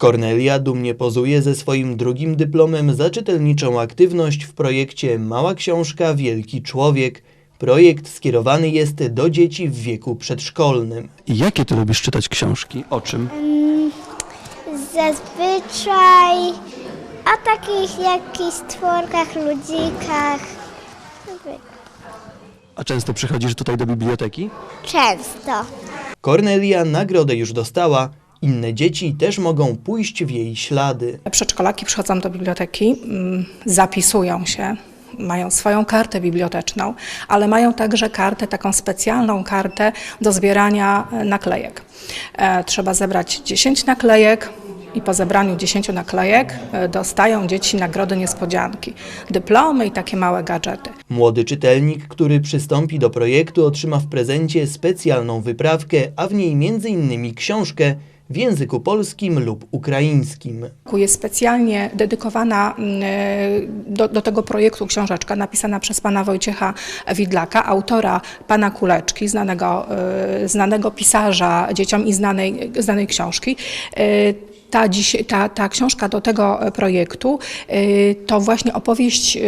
Kornelia dumnie pozuje ze swoim drugim dyplomem za czytelniczą aktywność w projekcie Mała Książka Wielki Człowiek. Projekt skierowany jest do dzieci w wieku przedszkolnym. Jakie ty lubisz czytać książki? O czym? Zazwyczaj o takich jakichś stworkach, ludzikach. A często przychodzisz tutaj do biblioteki? Często. Kornelia nagrodę już dostała, inne dzieci też mogą pójść w jej ślady. Przedszkolaki przychodzą do biblioteki, mm, zapisują się, mają swoją kartę biblioteczną, ale mają także kartę, taką specjalną kartę do zbierania e, naklejek. E, Trzeba zebrać 10 naklejek. I po zebraniu 10 naklejek e, dostają dzieci nagrody niespodzianki, dyplomy i takie małe gadżety. Młody czytelnik, który przystąpi do projektu, otrzyma w prezencie specjalną wyprawkę, a w niej m.in. książkę w języku polskim lub ukraińskim. Jest specjalnie dedykowana mm, do, do tego projektu książeczka napisana przez pana Wojciecha Widlaka, autora pana Kuleczki, znanego, e, znanego pisarza dzieciom i znanej, znanej książki. E, Ta, dziś, ta, ta książka do tego projektu e, to właśnie opowieść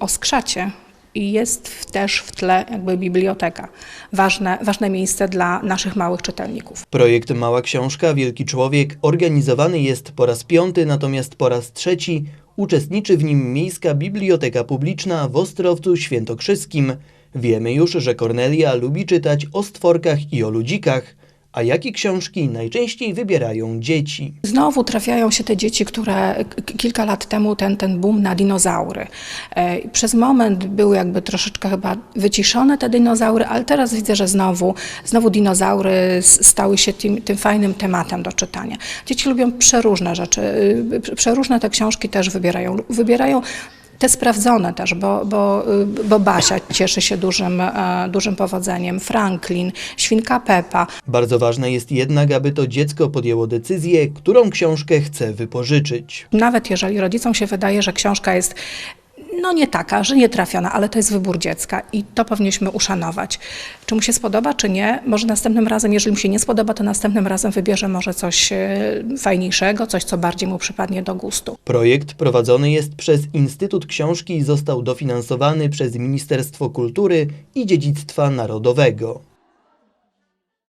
o skrzacie. I jest też w tle jakby biblioteka. Ważne, ważne miejsce dla naszych małych czytelników. Projekt Mała Książka Wielki Człowiek organizowany jest po raz piąty, natomiast po raz trzeci uczestniczy w nim Miejska Biblioteka Publiczna w Ostrowcu Świętokrzyskim. Wiemy już, że Kornelia lubi czytać o stworkach i o ludzikach, a jakie książki najczęściej wybierają dzieci. Znowu trafiają się te dzieci, które kilka lat temu ten, ten boom na dinozaury. E, Przez moment były jakby troszeczkę chyba wyciszone te dinozaury, ale teraz widzę, że znowu, znowu dinozaury stały się tym, tym fajnym tematem do czytania. Dzieci lubią przeróżne rzeczy, y, przeróżne te książki też wybierają. Wybierają te sprawdzone też, bo, bo, y, bo Basia cieszy się dużym, e, dużym powodzeniem, Franklin, Świnka Pepa. Bardzo ważne jest jednak, aby to dziecko podjęło decyzję, którą książkę chce wypożyczyć. Nawet jeżeli rodzicom się wydaje, że książka jest no nie taka, że nie trafiona, ale to jest wybór dziecka i to powinniśmy uszanować. Czy mu się spodoba, czy nie? Może następnym razem, jeżeli mu się nie spodoba, to następnym razem wybierze może coś e, fajniejszego, coś, co bardziej mu przypadnie do gustu. Projekt prowadzony jest przez Instytut Książki i został dofinansowany przez Ministerstwo Kultury i Dziedzictwa Narodowego.